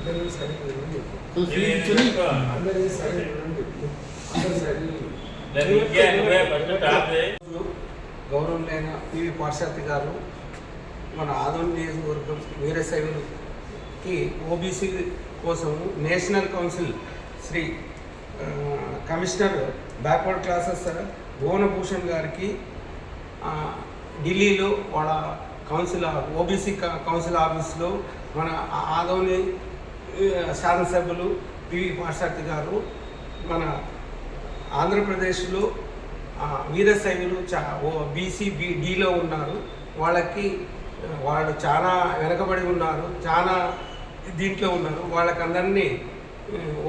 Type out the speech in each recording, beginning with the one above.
అందరూ చెప్పు. కొంచెం కూర్చొని అందరూ. గౌరవులైన పివి గారు మన ఆదోన్ నియోజకవర్గం వీరశైవులకి ఓబీసీ కోసము national council Shri commissioner backward classes Bhuvanbhushan గారికి ఆ, ఢిల్లీలో వాళ్ళ కౌన్సిల్ ఓబీసీ కౌన్సిల్ ఆఫీస్లో మన ఆదోని శాసనసభ్యులు పివి పార్శార్థి గారు మన ఆంధ్రప్రదేశ్లో వీరశైవులు చా ఓ బీసీ బి డీలో ఉన్నారు. వాళ్ళకి వాళ్ళు చాలా వెనకబడి ఉన్నారు చాలా దీంట్లో ఉన్నారు. వాళ్ళకందరినీ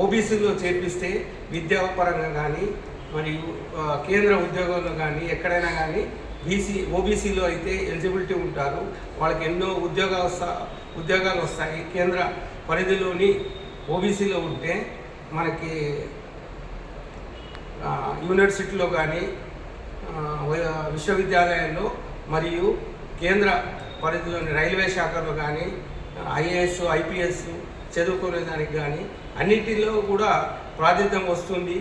ఓబీసీలో చేర్పిస్తే విద్యాపరంగా కానీ మరియు కేంద్ర ఉద్యోగంలో కానీ ఎక్కడైనా కానీ బీసీ ఓబీసీలో అయితే ఎలిజిబిలిటీ ఉంటారు. వాళ్ళకి ఎన్నో ఉద్యోగ ఉద్యోగాలు వస్తాయి. కేంద్ర పరిధిలోని ఓబీసీలో ఉంటే మనకి యూనివర్సిటీలో కానీ విశ్వవిద్యాలయాల్లో మరియు కేంద్ర పరిధిలోని రైల్వే శాఖలో కానీ ఐఏఎస్ ఐపీఎస్ చదువుకునే దానికి కానీ అన్నిటిలో కూడా ప్రాతినిధ్యం వస్తుంది.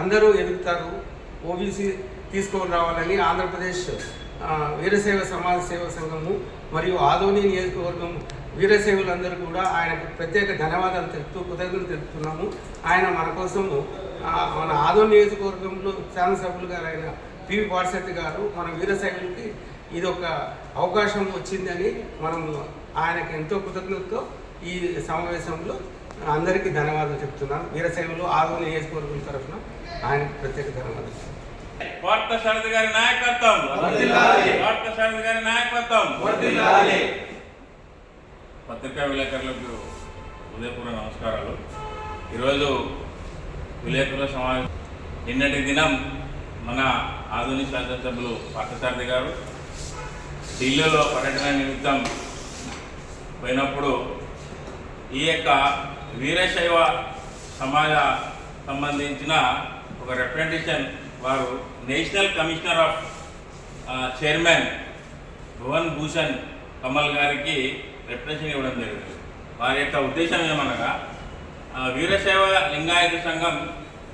అందరూ ఎదుగుతారు. ఓబీసీ తీసుకొని రావాలని ఆంధ్రప్రదేశ్ వీరసేవ సమాజ సేవ సంఘము మరియు ఆదోని నియోజకవర్గం వీరశైవులందరూ కూడా ఆయనకు ప్రత్యేక ధన్యవాదాలు తెలుపుతూ కృతజ్ఞతలు తెలుపుతున్నాము. ఆయన మన కోసము మన ఆదోని నియోజకవర్గంలో శాసనసభ్యులు గారు ఆయన పివి పార్శెట్టి గారు మన వీరశైవులకి ఇది ఒక అవకాశం వచ్చిందని మనం ఆయనకు ఎంతో కృతజ్ఞతతో ఈ సమావేశంలో అందరికీ ధన్యవాదాలు చెప్తున్నాను. వీరశైవులు ఆదోని నియోజకవర్గం తరఫున ఆయనకు ప్రత్యేక ధన్యవాదాలు. కోట్ల శరద్ గారి నాయకత్వం. కోట్ల శరద్ గారి నాయకత్వం. పత్రికా విలేకరులకు ఉదయపూర్వ నమస్కారాలు. ఈరోజు విలేకరుల సమావేశం. నిన్నటి దినం మన ఆధునిక శాసనసభ్యులు పార్థసారథి గారు ఢిల్లీలో పర్యటన నిమిత్తం పోయినప్పుడు ఈ యొక్క వీరశైవ సమాజ సంబంధించిన ఒక రిప్రజెంటేషన్ వారు national commissioner of chairman Bhuvan Bhushan Kamal గారికి రిప్రజెంటేషన్ ఇవ్వడం జరిగింది వారి యొక్క ఉద్దేశం ఏమనగా ఆ, వీరశైవ లింగాయత సంఘం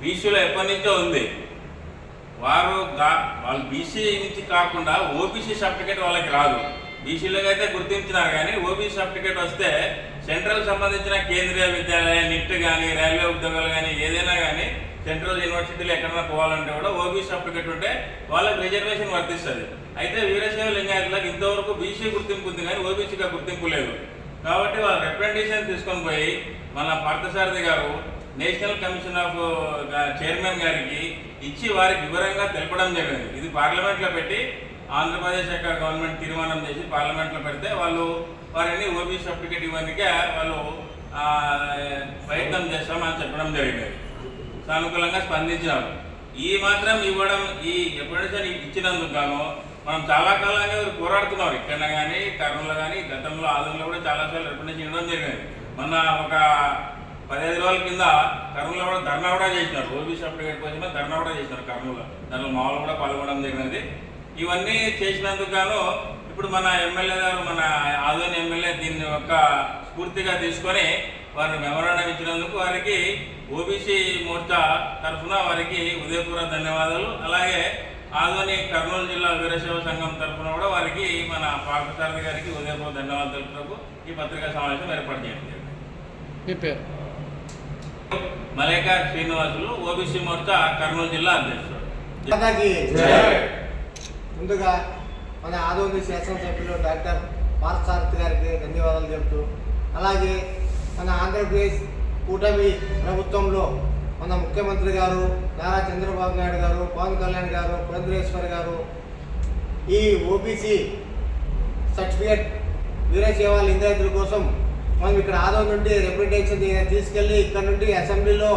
బీసీలో ఎప్పటి నుంచో ఉంది. వారు వాళ్ళు బీసీ నుంచి కాకుండా ఓబీసీ సర్టిఫికేట్ వాళ్ళకి రాదు. బీసీలకు అయితే గుర్తించినారు కానీ ఓబీసీ సర్టిఫికేట్ వస్తే సెంట్రల్ సంబంధించిన కేంద్రీయ విద్యాలయ నిట్ కానీ రైల్వే ఉద్యోగాలు కానీ ఏదైనా కానీ సెంట్రల్ యూనివర్సిటీలో ఎక్కడైనా పోవాలంటే కూడా ఓబీ సర్టిఫికెట్ ఉంటే వాళ్ళకి రిజర్వేషన్ వర్తిస్తుంది. అయితే వీరశైవ లింగాయతులకు ఇంతవరకు బీసీ గుర్తింపు ఉంది కానీ ఓబీసీగా గుర్తింపు లేదు. కాబట్టి వాళ్ళు రిప్రజెంటేషన్ తీసుకొని పోయి మన పార్థసారథి గారు నేషనల్ కమిషన్ ఆఫ్ చైర్మన్ గారికి ఇచ్చి వారికి వివరంగా తెలపడం జరిగింది. ఇది పార్లమెంట్లో పెట్టి ఆంధ్రప్రదేశ్ యొక్క గవర్నమెంట్ తీర్మానం చేసి పార్లమెంట్లో పెడితే వాళ్ళు వారిని ఓబీసీ సర్టిఫికేట్ ఇవ్వడానికి వాళ్ళు ప్రయత్నం చేస్తామని చెప్పడం జరిగినది సానుకూలంగా స్పందించినారు. ఈ మాత్రం ఇవ్వడం ఈ రిప్రజెంటేషన్ ఇచ్చినందుకు గాను మనం చాలా కాలంగా పోరాడుతున్నాం పోరాడుతున్నారు. ఇక్కడ కానీ కర్నూలు కానీ గతంలో ఆదంలో కూడా చాలాసార్లు రిప్రజెంటేషన్ ఇవ్వడం జరిగింది. మొన్న ఒక పదిహేను రోజుల కింద కర్నూలు కూడా ధర్నా కూడా చేసినారు. ఓబీసీ సర్టిఫికేట్ కోసం ధర్నా కూడా చేసినారు కర్నూలు దానిలో మామూలు కూడా పాల్గొనడం జరిగినది. ఇవన్నీ చేసినందుకు గాను ఇప్పుడు మన ఎమ్మెల్యే గారు మన ఆదోని ఎమ్మెల్యే దీన్ని ఒక స్ఫూర్తిగా తీసుకొని వారు మెమరాండం ఇచ్చినందుకు వారికి ఓబీసీ మోర్చా తరఫున వారికి ఉదయపూర్వ ధన్యవాదాలు. అలాగే ఆదోని కర్నూలు జిల్లా వీరశైవ సంఘం తరఫున కూడా వారికి మన పార్థసారథి గారికి ఉదయపూర్వ ధన్యవాదాలు తెలుపుటకు ఈ పత్రికా సమావేశం ఏర్పాటు చేయడం మలేకా శ్రీనివాసులు ఓబీసీ మోర్చా కర్నూలు జిల్లా అధ్యక్షుడు. ముందుగా మన ఆదోని శాసనసభ్యులు డాక్టర్ పార్థసారథి గారికి ధన్యవాదాలు చెబుతూ అలాగే మన ఆంధ్రప్రదేశ్ కూటమి ప్రభుత్వంలో మన ముఖ్యమంత్రి గారు నారా చంద్రబాబు నాయుడు గారు పవన్ కళ్యాణ్ గారు పురంధరేశ్వర్ గారు ఈ ఓబీసీ సర్టిఫికేట్ వీరసేవ లింగాయతుల కోసం మనం ఇక్కడ ఆదో నుండి రిప్రజెంటేషన్ తీసుకెళ్ళి ఇక్కడ నుండి అసెంబ్లీలో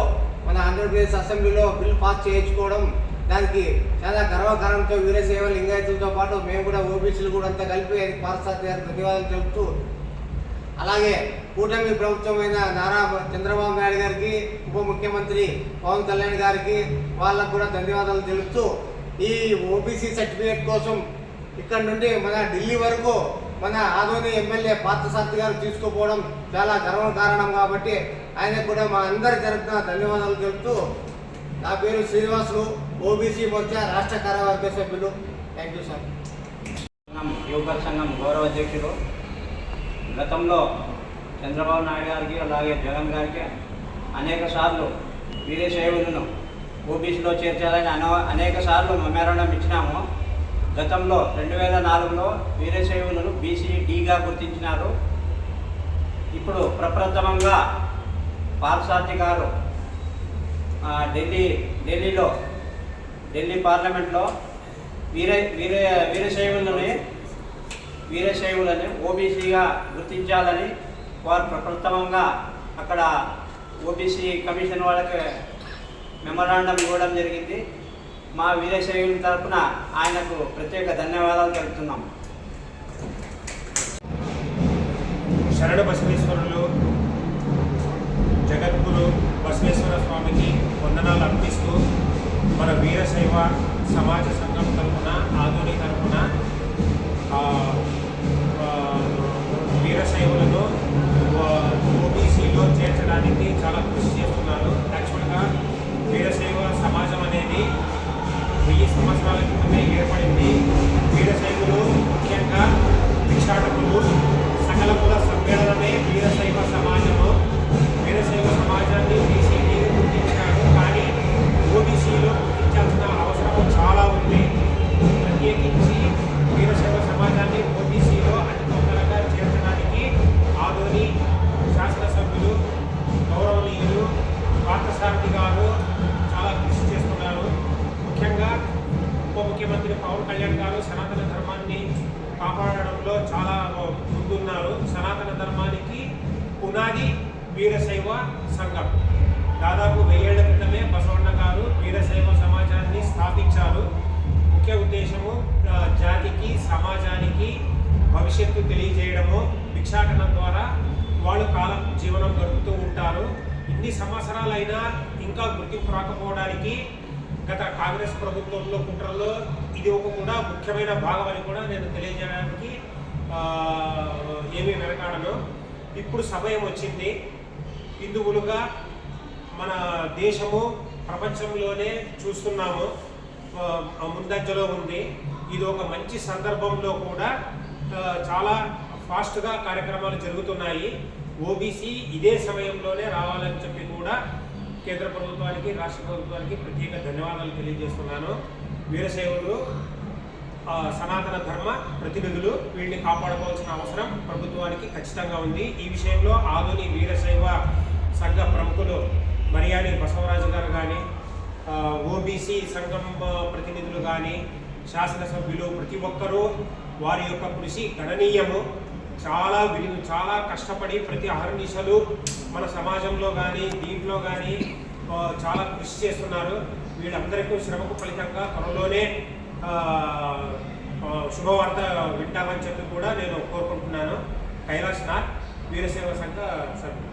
మన ఆంధ్రప్రదేశ్ అసెంబ్లీలో బిల్ పాస్ చేయించుకోవడం దానికి చాలా గర్వకారంతో వీరసేవ లింగాయతులతో పాటు మేము కూడా ఓబీసీలు కూడా అంతా కలిపి అది పార్సార్థి గారికి ధన్యవాదాలు తెలుపుతూ అలాగే కూటమి ప్రభుత్వమైన నారా చంద్రబాబు నాయుడు గారికి ఉప ముఖ్యమంత్రి పవన్ కళ్యాణ్ గారికి వాళ్ళకు కూడా ధన్యవాదాలు తెలుపుతూ ఈ ఓబీసీ సర్టిఫికేట్ కోసం ఇక్కడ నుండి మన ఢిల్లీ వరకు మన ఆదోని ఎమ్మెల్యే పార్థసారథి గారు తీసుకుపోవడం చాలా గర్వకారణం కాబట్టి ఆయనకు కూడా మా అందరి తరఫున ధన్యవాదాలు తెలుపుతూ నా పేరు శ్రీనివాసులు ఓబీసీ మోర్చా రాష్ట్ర కార్యవర్గ సభ్యులు. థ్యాంక్ యూ సార్ సంఘం సంఘం గౌరవ అధ్యక్షుడు గతంలో చంద్రబాబు నాయుడు గారికి అలాగే జగన్ గారికి అనేక సార్లు వీరశైవులను ఓబీసీలో చేర్చాలని అన అనేక సార్లు మెమోరాండం ఇచ్చినాము. గతంలో రెండు వేల నాలుగులో వీరశైవులను బీసీ డీగా గుర్తించినారు. ఇప్పుడు ప్రప్రథమంగా పార్సార్థి గారు ఢిల్లీ ఢిల్లీలో ఢిల్లీ పార్లమెంట్లో వీరే వీరే వీరశైవులని వీరశైవులని ఓబీసీగా గుర్తించాలని వారు ప్రప్రథమంగా అక్కడ ఓబీసీ కమిషన్ వాళ్ళకి మెమరాండం ఇవ్వడం జరిగింది. మా వీరశైవుల తరపున ఆయనకు ప్రత్యేక ధన్యవాదాలు తెలుపుతున్నాం. శరణ బసవేశ్వరులు జగద్గురు బసవేశ్వర స్వామికి వందనాలు అర్పిస్తూ మన వీరశైవ సమాజ సంఘం తరఫున ఆధునిక తరఫున వీరశైవులను ఓబీసీలో చేర్చడానికి చాలా కృషి చేస్తున్నారు. యాక్చువల్గా వీరశైవ సమాజం అనేది వెయ్యి సంవత్సరాల క్రితమే ఏర్పడింది. కాపాడడంలో చాలా ముందున్నారు. సనాతన ధర్మానికి పునాది వీరశైవ సంఘం. దాదాపు వెయ్యేళ్ళ క్రితమే బసవన్న గారు వీరశైవ సమాజాన్ని స్థాపించారు. ముఖ్య ఉద్దేశము జాతికి సమాజానికి భవిష్యత్తు తెలియజేయడము భిక్షాటనం ద్వారా వాళ్ళు కాలం జీవనం గడుపుతూ ఉంటారు. ఇన్ని సంవత్సరాలైనా ఇంకా గుర్తింపు రాకపోవడానికి గత కాంగ్రెస్ ప్రభుత్వంలో కుట్రలో ఇది ఒక కూడా ముఖ్యమైన భాగం అని కూడా నేను తెలియజేయడానికి ఏమీ వెనకాడను ఇప్పుడు సమయం వచ్చింది. హిందువులుగా మన దేశము ప్రపంచంలోనే చూస్తున్నాము. ముందంజలో ఉంది. ఇది ఒక మంచి సందర్భంలో కూడా చాలా ఫాస్ట్గా కార్యక్రమాలు జరుగుతున్నాయి. ఓబీసీ ఇదే సమయంలోనే రావాలని చెప్పి కూడా కేంద్ర ప్రభుత్వానికి రాష్ట్ర ప్రభుత్వానికి ప్రత్యేక ధన్యవాదాలు తెలియజేస్తున్నాను. వీరశైవులు సనాతన ధర్మ ప్రతినిధులు వీళ్ళని కాపాడుకోవాల్సిన అవసరం ప్రభుత్వానికి ఖచ్చితంగా ఉంది. ఈ విషయంలో ఆధుని వీరశైవ సంఘ ప్రముఖులు మరియాని బసవరాజు గారు కానీ ఓబీసీ సంఘం ప్రతినిధులు కానీ శాసనసభ్యులు ప్రతి ఒక్కరూ వారి యొక్క కృషి గణనీయము. చాలా విలు చాలా కష్టపడి ప్రతి అహర్నిశలు మన సమాజంలో కానీ దీంట్లో కానీ చాలా కృషి చేస్తున్నారు. వీళ్ళందరికీ శ్రమకు ఫలితంగా త్వరలోనే శుభవార్త వింటామని చెప్పి కూడా నేను కోరుకుంటున్నాను. కైలాస్ నాథ్ వీరసేవ సంఘ సభ్యులు.